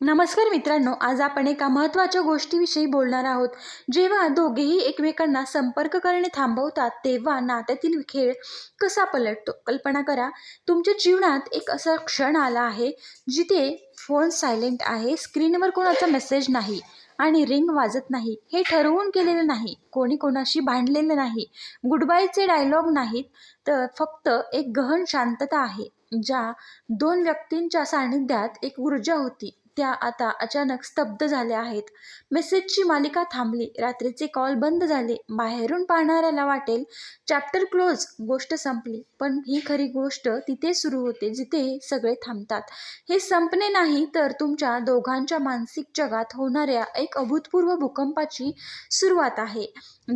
नमस्कार मित्रांनो आज आपण एका महत्त्वाच्या गोष्टीविषयी बोलणार आहोत. जेव्हा दोघेही एकमेकांना संपर्क करणे थांबवतात तेव्हा नात्यातील खेळ कसा पलटतो? कल्पना करा तुमच्या जीवनात एक असा क्षण आला आहे जिथे फोन सायलेंट आहे स्क्रीनवर कोणाचा मेसेज नाही आणि रिंग वाजत नाही. हे ठरवून केलेलं नाही कोणी कोणाशी भांडलेलं नाही गुडबायचे डायलॉग नाहीत तर फक्त एक गहन शांतता आहे ज्या दोन व्यक्तींच्या सान्निध्यात एक ऊर्जा होती. त्या आता अचानक स्तब्ध झाल्या आहेत. मेसेजची मालिका थांबली. रात्रीचे कॉल बंद झाले. बाहेरून पाहणाऱ्याला वाटेल चॅप्टर क्लोज गोष्ट संपली. पण ही खरी गोष्ट तिथे सुरू होते जिथे सगळे थांबतात. हे संपणे नाही तर तुमच्या दोघांच्या मानसिक जगात होणाऱ्या एक अभूतपूर्व भूकंपाची सुरुवात आहे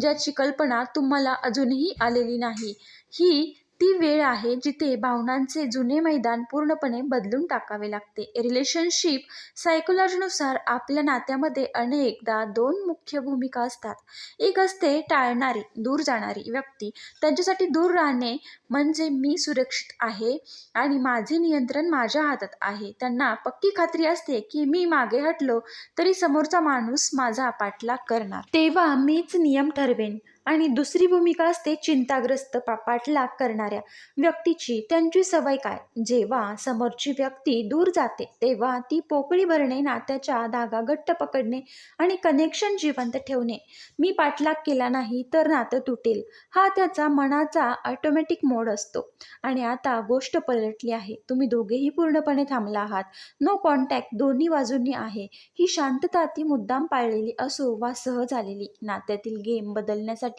ज्याची कल्पना तुम्हाला अजूनही आलेली नाही. ही ती वेळ आहे जिथे भावनांचे जुने मैदान पूर्णपणे बदलून टाकावे लागते. रिलेशनशिप सायकोलॉजीनुसार आपल्या नात्यामध्ये अनेकदा दोन मुख्य भूमिका असतात. एक असते टाळणारी दूर जाणारी व्यक्ती. त्यांच्यासाठी दूर राहणे म्हणजे मी सुरक्षित आहे आणि माझे नियंत्रण माझ्या हातात आहे. त्यांना पक्की खात्री असते की मी मागे हटलो तरी समोरचा माणूस माझा पाठलाग करणार. तेव्हा मीच नियम ठरवेन. आणि दुसरी भूमिका असते चिंताग्रस्त पा पाठलाग करणाऱ्या व्यक्तीची. त्यांची सवय काय? जेव्हा समोरची व्यक्ती दूर जाते तेव्हा ती पोकळी भरणे नात्याच्या धागा घट्ट पकडणे आणि कनेक्शन जिवंत ठेवणे. मी पाठलाग केला नाही तर नातं तुटेल. हा त्याचा मनाचा ऑटोमॅटिक मोड असतो. आणि आता गोष्ट पलटली आहे. तुम्ही दोघेही पूर्णपणे थांबला आहात. नो कॉन्टॅक्ट दोन्ही बाजूंनी आहे. ही शांतता ती मुद्दाम पाळलेली असो वा सहज आलेली. नात्यातील गेम बदलण्यासाठी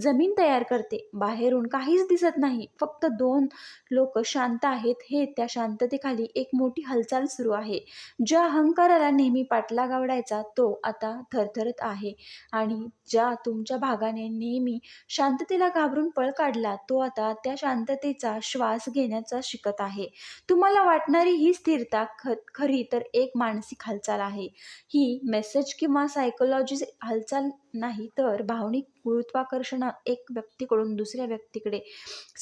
जमीन तयार करते. बाहेरून काहीच दिसत नाही. फक्त दोन लोक शांत आहेत. हे त्या शांततेखाली एक मोठी हालचाल सुरू आहे. ज्या अहंकाराला नेहमी पाठलाग आवडायचा तो आता थरथरत आहे. आणि ज्या तुमच्या भागाने नेहमी शांततेला घाबरून पळ काढला तो आता त्या शांततेचा श्वास घेण्याचा शिकत आहे. तुम्हाला वाटणारी ही स्थिरता ख खरी तर एक मानसिक हालचाल आहे. ही मेसेज किंवा सायकोलॉजी हालचाल नाही तर भावनिक गुरुत्वाकर्षण एक व्यक्तीकडून दुसऱ्या व्यक्तीकडे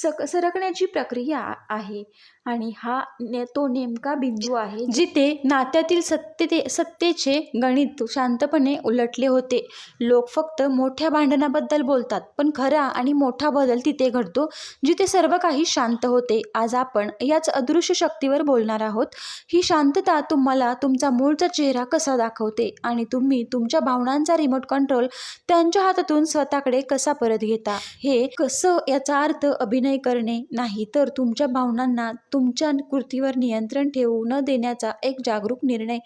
सक सरकण्याची प्रक्रिया आहे. आणि हा ने तो नेमका बिंदू आहे जिथे नात्यातील सत्ते सत्तेचे गणित शांतपणे उलटले होते. लोक फक्त मोठ्या भांडणाबद्दल बोलतात पण खरा आणि मोठा बदल तिथे घडतो जिथे सर्व काही शांत होते. आज आपण याच अदृश्य शक्तीवर बोलणार आहोत. ही शांतता तुम्हाला तुमचा मूळचा चेहरा कसा दाखवते? आणि तुम्ही तुमच्या भावनांचा रिमोट कंट्रोल त्यांच्या हातातून स्वतःकडे कसा परत घेता? हे कसं याचा अर्थ अभिनय करणे नाही तर तुमच्या भावनांना तुमच्या कृतीवर नियंत्रण ठेवू न देण्याचा एक जागरूक निर्णय.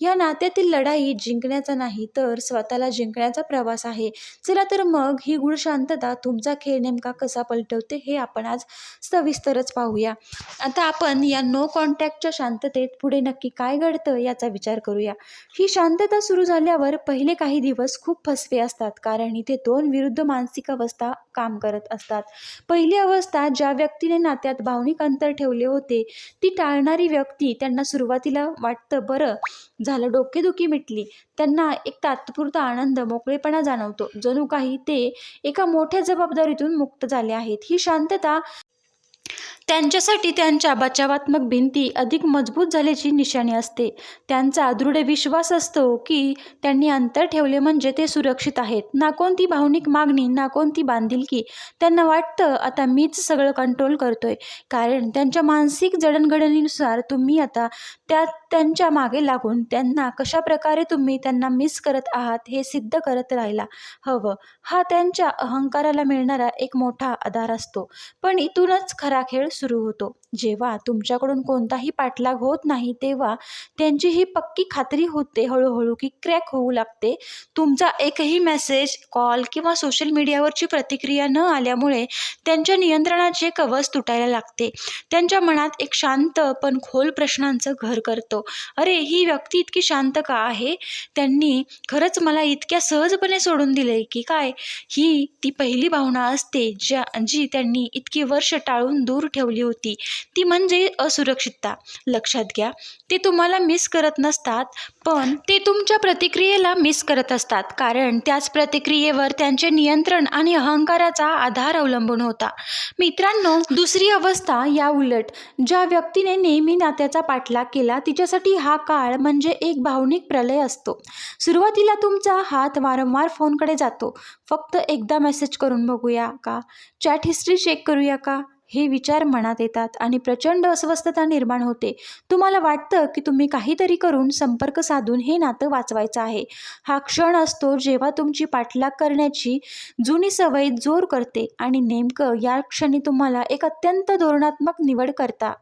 या नात्यातील लढाई जिंकण्याचा नाही तर स्वतःला जिंकण्याचा प्रवास आहे. चला तर मग ही गुण शांतता तुमचा खेळ नेमका कसा पलटवते हे आपण आज सविस्तरच पाहूया. आता आपण या नो कॉन्टॅक्टच्या शांततेत पुढे नक्की काय घडतं याचा विचार करूया. ही शांतता सुरू झाल्यावर पहिले काही दिवस खूप फसवे असतात. कारण इथे दोन विरुद्ध मानसिक अवस्था काम करत असतात. पहिली अवस्था ज्या व्यक्तीने नात्यात भावनिक अंतर ठेवले होते ती टाळणारी व्यक्ती त्यांना सुरुवातीला वाटतं बरं झालं डोकेदुखी मिटली. त्यांना एक तात्पुरता आनंद मोकळेपणा जाणवतो. जणू काही ते एका मोठ्या जबाबदारीतून मुक्त झाले आहेत. ही शांतता त्यांच्यासाठी त्यांच्या बचावात्मक भिंती अधिक मजबूत झाल्याची निशाणी असते. त्यांचा दृढ विश्वास असतो की त्यांनी अंतर ठेवले म्हणजे ते सुरक्षित आहेत. ना कोणती भावनिक मागणी ना कोणती बांधिलकी. त्यांना वाटतं आता मीच सगळं कंट्रोल करतोय. कारण त्यांच्या मानसिक जडणघडणीनुसार तुम्ही आता त्या त्यांच्या मागे लागून त्यांना कशा प्रकारे तुम्ही त्यांना मिस करत आहात हे सिद्ध करत राहायला हवं. हा त्यांच्या अहंकाराला मिळणारा एक मोठा आधार असतो. पण इथूनच खरा खेळ सुरू होतो. जेव्हा तुमच्याकडून कोणताही पाठलाग होत नाही तेव्हा त्यांची ही पक्की खात्री होते हळूहळू की क्रॅक होऊ लागते. तुमचा एकही मेसेज कॉल किंवा सोशल मीडियावरची प्रतिक्रिया न आल्यामुळे त्यांच्या नियंत्रणाचे कवच तुटायला लागते. त्यांच्या मनात एक शांत पण खोल प्रश्नांचं घर करतो. अरे ही व्यक्ती इतकी शांत का आहे? त्यांनी खरंच मला इतक्या सहजपणे सोडून दिले की काय? ही ती पहिली भावना असते ज्या जी त्यांनी इतकी वर्ष टाळून दूर ठेवली होती. ती म्हणजे असुरक्षितता. लक्षात घ्या ते तुम्हाला मिस करत नसतात पण ते तुमच्या प्रतिक्रियेला मिस करत असतात कारण त्याच प्रतिक्रियेवर त्यांचे नियंत्रण आणि अहंकाराचा आधार अवलंबून होता. मित्रांनो दुसरी अवस्था या उलट ज्या व्यक्तीने नेहमी नात्याचा पाठलाग केला तिच्यासाठी हा काळ म्हणजे एक भावनिक प्रलय असतो. सुरुवातीला तुमचा हात वारंवार फोनकडे जातो. फक्त एकदा मेसेज करून बघूया का? चॅट हिस्ट्री चेक करूया का? हे विचार मनात येतात आणि प्रचंड अस्वस्थता निर्माण होते. तुम्हाला वाटतं की तुम्ही काहीतरी करून संपर्क साधून हे नातं वाचवायचं आहे. हा क्षण असतो जेव्हा तुमची पाठलाग करण्याची जुनी सवय जोर करते आणि नेमकं या क्षणी तुम्हाला एक अत्यंत धोरणात्मक निवड करता.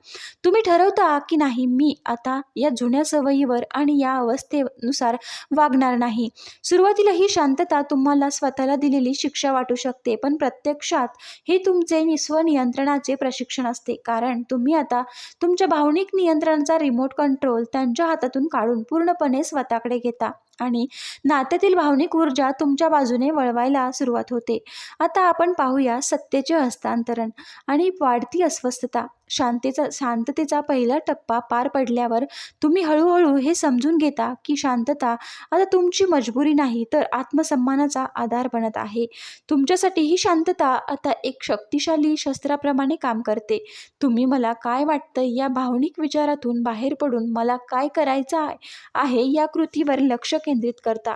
तुम्ही ठरवता की नाही मी आता या जुन्या सवयीवर आणि या अवस्थेनुसार वागणार नाही. सुरुवातीला ही शांतता तुम्हाला स्वतःला दिलेली शिक्षा वाटू शकते पण प्रत्यक्षात हे तुमचे स्वनियंत्रण नियंत्रणाचे प्रशिक्षण असते. कारण तुम्ही आता तुमच्या भावनिक नियंत्रणाचा रिमोट कंट्रोल त्यांच्या हातातून काढून पूर्णपणे स्वतःकडे घेता. आणि नात्यातील भावनिक ऊर्जा तुमच्या बाजूने वळवायला सुरुवात होते. आता आपण पाहूया सत्तेचे हस्तांतरण आणि वाढती अस्वस्थता. शांतेचा शांततेचा पहिला टप्पा पार पडल्यावर तुम्ही हळूहळू हे समजून घेता की शांतता आता तुमची मजबुरी नाही तर आत्मसन्मानाचा आधार बनत आहे. तुमच्यासाठी ही शांतता आता एक शक्तिशाली शस्त्राप्रमाणे काम करते. तुम्ही मला काय वाटतं या भावनिक विचारातून बाहेर पडून मला काय करायचं आहे आहे या कृतीवर लक्ष केंद्रित करता.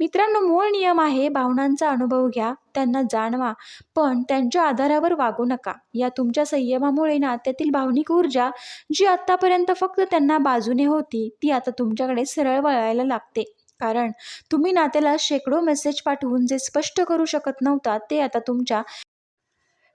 मित्रांनो मूळ नियम आहे भावनांचा अनुभव घ्या त्यांना जाणवा पण त्यांच्या आधारावर वागू नका. या तुमच्या संयमामुळे नात्यातील भावनिक ऊर्जा जी आत्तापर्यंत फक्त त्यांना बाजूने होती ती आता तुमच्याकडे सरळ वळायला लागते. कारण तुम्ही नात्याला शेकडो मेसेज पाठवून जे स्पष्ट करू शकत नव्हता ते आता तुमच्या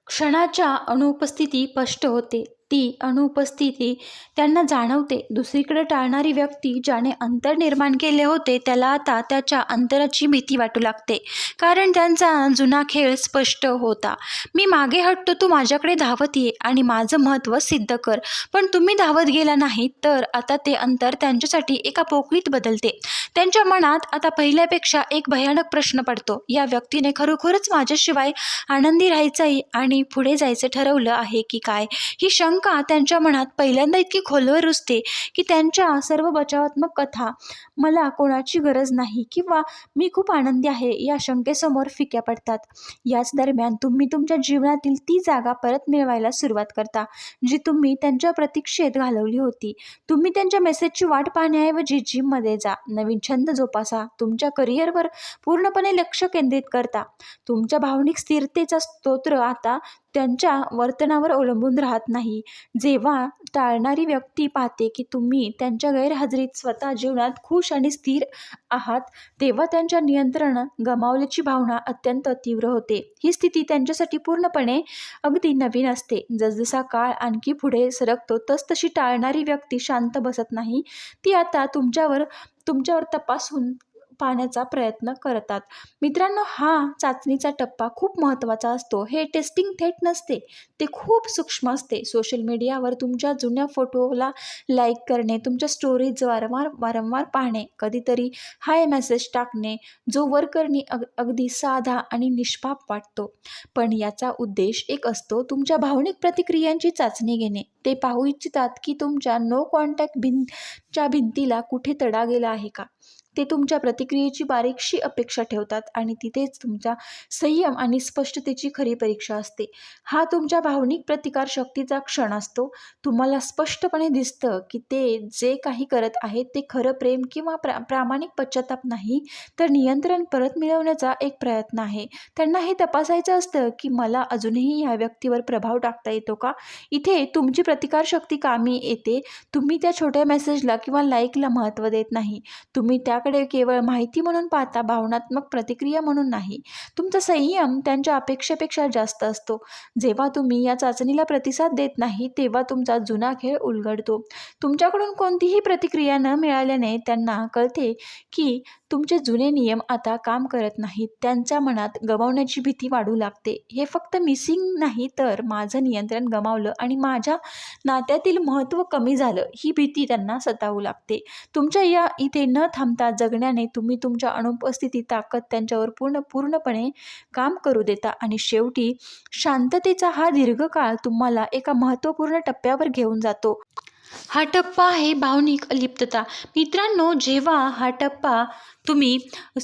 क्षणाच्या अनुपस्थिती स्पष्ट होते. ती अनुपस्थिती त्यांना जाणवते दुसरीकडे टाळणारी व्यक्ती ज्याने अंतर निर्माण केले होते त्याला आता त्याच्या अंतराची भीती वाटू लागते. कारण त्यांचा जुना खेळ स्पष्ट होता. मी मागे हटतो तू माझ्याकडे धावत ये आणि माझं महत्त्व सिद्ध कर. पण तुम्ही धावत गेला नाही तर आता ते अंतर त्यांच्यासाठी एका पोकळीत बदलते. त्यांच्या मनात आता पहिल्यापेक्षा एक भयानक प्रश्न पडतो. या व्यक्तीने खरोखरच माझ्याशिवाय आनंदी राहायचं आणि पुढे जायचं ठरवलं आहे की काय? ही शंका त्यांच्या मनात पहिल्यांदा इतकी खोलवर रुजते की त्यांच्या सर्व बचावात्मक कथा मला कोणाची गरज नाही किंवा मी खूप आनंदी आहे या शंकेसमोर फिक्या पडतात. याच दरम्यान तुम्ही तुमच्या जीवनातील ती जागा परत मिळवायला सुरुवात करता जी तुम्ही त्यांच्या प्रतीक्षेत घालवली होती. तुम्ही त्यांच्या मेसेजची वाट पाहण्याऐवजी जिममध्ये जा. नवीन छंद जोपासा. तुमच्या करिअरवर पूर्णपणे लक्ष केंद्रित करता. तुमच्या भावनिक स्थिरतेचा स्तोत्र आता त्यांच्या वर्तनावर अवलंबून राहत नाही. जेव्हा टाळणारी व्यक्ती पाहते की तुम्ही त्यांच्या गैरहजेरीत स्वतः जीवनात खुश आणि स्थिर आहात तेव्हा त्यांच्या नियंत्रण गमावल्याची भावना अत्यंत तीव्र होते. ही स्थिती त्यांच्यासाठी पूर्णपणे अगदी नवीन असते. जसजसा काळ आणखी पुढे सरकतो तसतशी टाळणारी व्यक्ती शांत बसत नाही. ती आता तुमच्यावर तुमच्यावर तपासून पाहण्याचा प्रयत्न करतात. मित्रांनो हा चाचणीचा टप्पा खूप महत्त्वाचा असतो. हे टेस्टिंग थेट नसते ते खूप सूक्ष्म असते. सोशल मीडियावर तुमच्या जुन्या फोटोला लाईक करणे तुमच्या स्टोरीज वारंवार वारंवार पाहणे कधीतरी हाय मेसेज टाकणे जो वर्करनी अग अगदी साधा आणि निष्पाप वाटतो. पण याचा उद्देश एक असतो तुमच्या भावनिक प्रतिक्रियांची चाचणी घेणे. ते पाहू इच्छितात की तुमच्या नो कॉन्टॅक्ट भिंतच्या भिंतीला कुठे तडा गेला आहे का? ते तुमच्या प्रतिक्रियेची बारीकशी अपेक्षा ठेवतात आणि तिथेच तुमच्या संयम आणि स्पष्टतेची खरी परीक्षा असते. हा तुमच्या भावनिक प्रतिकार शक्तीचा क्षण असतो. तुम्हाला स्पष्टपणे दिसतं की ते जे काही करत आहेत ते खरं प्रेम किंवा प्रा प्रामाणिक पश्चाताप नाही तर नियंत्रण परत मिळवण्याचा एक प्रयत्न आहे. त्यांना हे तपासायचं असतं की मला अजूनही ह्या व्यक्तीवर प्रभाव टाकता येतो का? इथे तुमची प्रतिकारशक्ती कामी येते. तुम्ही त्या छोट्या मेसेजला किंवा लाईकला महत्त्व देत नाही. तुम्ही त्या त्याकडे केवळ माहिती म्हणून पाहता भावनात्मक प्रतिक्रिया म्हणून नाही. तुमचा संयम त्यांच्या अपेक्षेपेक्षा जास्त असतो. जेव्हा तुम्ही या चाचणीला प्रतिसाद देत नाही तेव्हा तुमचा जुना खेळ उलगडतो. तुमच्याकडून कोणतीही प्रतिक्रिया न मिळाल्याने त्यांना कळते की तुमचे जुने नियम आता काम करत नाहीत. त्यांच्या मनात गमावण्याची भीती वाढू लागते. हे फक्त मिसिंग नाही तर माझं नियंत्रण गमावलं आणि माझ्या नात्यातील महत्त्व कमी झालं ही भीती त्यांना सतावू लागते. तुमच्या या इथे न थांबता जगण्याने तुम्ही तुमच्या अनुपस्थिती ताकद त्यांच्यावर पूर्ण पूर्णपणे काम करू देता. आणि शेवटी शांततेचा हा दीर्घकाळ तुम्हाला एका महत्त्वपूर्ण टप्प्यावर घेऊन जातो. हा टप्पा आहे भावनिक अलिप्तता. मित्रांनो जेव्हा हा टप्पा तुम्ही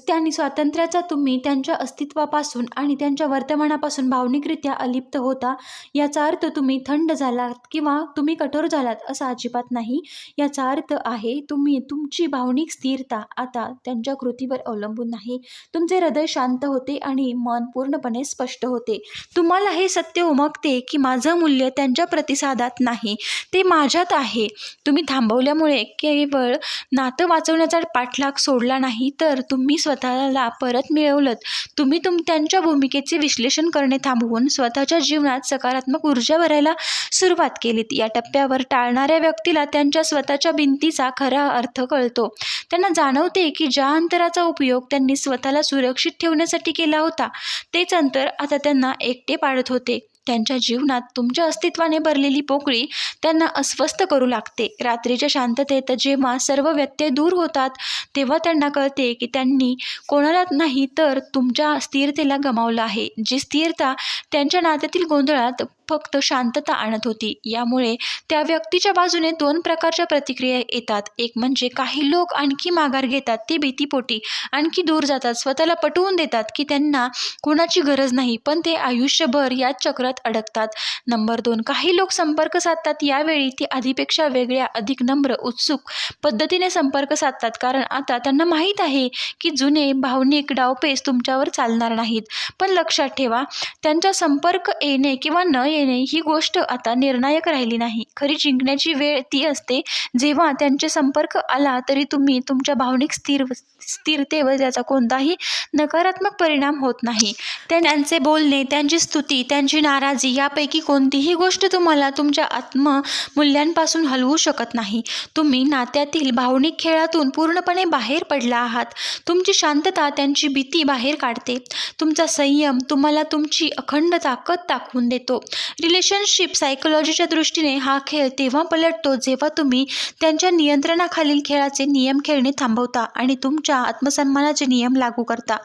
त्यांनी स्वातंत्र्याचा तुम्ही त्यांच्या अस्तित्वापासून आणि त्यांच्या वर्तमानापासून भावनिकरित्या अलिप्त होता याचा अर्थ तुम्ही थंड झालात किंवा तुम्ही कठोर झालात असा अजिबात नाही. याचा अर्थ आहे तुम्ही तुमची भावनिक स्थिरता आता त्यांच्या कृतीवर अवलंबून नाही तुमचे हृदय शांत होते आणि मन पूर्णपणे स्पष्ट होते. तुम्हाला हे सत्य उमगते की माझं मूल्य त्यांच्या प्रतिसादात नाही. ते माझ्यात आहे. तुम्ही थांबवल्यामुळे केवळ नातं वाचवण्याचा पाठलाग सोडला नाही तर तुम्ही स्वतःला परत मिळवलं तुम्ही तुम त्यांच्या भूमिकेचे विश्लेषण करणे थांबवून स्वतःच्या जीवनात सकारात्मक ऊर्जा भरायला सुरुवात केलीत. या टप्प्यावर टाळणाऱ्या व्यक्तीला त्यांच्या स्वतःच्या भिंतीचा खरा अर्थ कळतो. त्यांना जाणवते की ज्या अंतराचा उपयोग त्यांनी स्वतःला सुरक्षित ठेवण्यासाठी केला होता तेच अंतर आता त्यांना एकटे पाडत होते. त्यांच्या जीवनात तुमच्या अस्तित्वाने भरलेली पोकळी त्यांना अस्वस्थ करू लागते. रात्रीच्या शांततेत जेव्हा सर्व व्यत्यय दूर होतात तेव्हा त्यांना कळते की त्यांनी कोणाला नाही तर तुमच्या स्थिरतेला गमावलं आहे. जी स्थिरता त्यांच्या नात्यातील गोंधळात फक्त शांतता आणत होती. यामुळे त्या व्यक्तीच्या बाजूने दोन प्रकारच्या प्रतिक्रिया येतात. एक म्हणजे काही लोक आणखी माघार घेतात ते भीतीपोटी आणखी दूर जातात स्वतःला पटवून देतात की त्यांना कोणाची गरज नाही पण ते आयुष्यभर याच चक्रात अडकतात. नंबर दोन काही लोक संपर्क साधतात यावेळी ते आधीपेक्षा वेगळ्या अधिक नम्र उत्सुक पद्धतीने संपर्क साधतात. कारण आता त्यांना माहीत आहे की जुने भावनिक डावपेच तुमच्यावर चालणार नाहीत. पण लक्षात ठेवा त्यांचा संपर्क येणे किंवा न येणे ही गोष्ट आता निर्णायक राहिली नाही. खरी जिंकण्याची वेळ ती असते जेव्हा त्यांचे संपर्क आला तरी तुम्ही तुमच्या भावनिक स्थिर स्थिरतेवर त्याचा कोणताही नकारात्मक परिणाम होत नाही. त्यांचे बोलणे त्यांची स्तुती त्यांची नाराजी यापैकी कोणतीही गोष्ट तुम्हाला तुमच्या आत्ममूल्यांपासून हलवू शकत नाही. तुम्ही नात्यातील भावनिक खेळातून पूर्णपणे बाहेर पडला आहात. तुमची शांतता त्यांची भीती बाहेर काढते. तुमचा संयम तुम्हाला तुमची अखंड ताकद दाखवून देतो. रिलेशनशिप सायकोलॉजीच्या दृष्टीने हा खेळ तेव्हा पलटतो जेव्हा तुम्ही त्यांच्या नियंत्रणाखालील खेळाचे नियम खेळणे थांबवता आणि तुमच्या आत्मसन्मानाचे नियम लागू करता.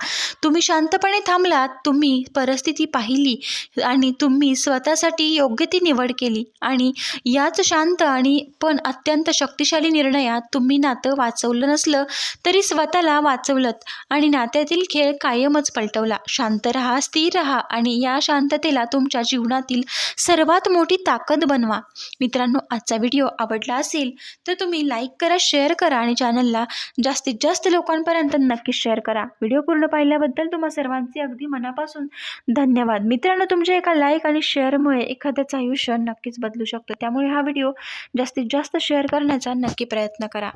तुम्ही शांतपणे थांबलात तुम्ही परिस्थिती पाहिली आणि तुम्ही स्वतःसाठी योग्य ती निवड केली आणि याच शांत आणि पण अत्यंत शक्तिशाली निर्णयात तुम्ही नातं वाचवलं नसलं तरी स्वतःला वाचवलं आणि नात्यातील खेळ कायमच पलटवला. शांत राहा स्थिर राहा आणि या शांततेला तुमच्या जीवनातील सर्वात मोठी ताकद बनवा. मित्रांनो आजचा व्हिडिओ आवडला असेल तर तुम्ही लाईक करा शेअर करा आणि चॅनलला जास्तीत जास्त लोकांपर्यंत नक्कीच शेअर करा. व्हिडिओ पूर्ण पाहिल्याबद्दल तुम्हा सर्वांचे अगदी मनापासून धन्यवाद. मित्रांनो तुमच्या एका लाईक आणि शेअरमुळे एखाद्याचं आयुष्य नक्कीच बदलू शकतो. त्यामुळे हा व्हिडिओ जास्तीत जास्त शेअर करण्याचा नक्की प्रयत्न करा.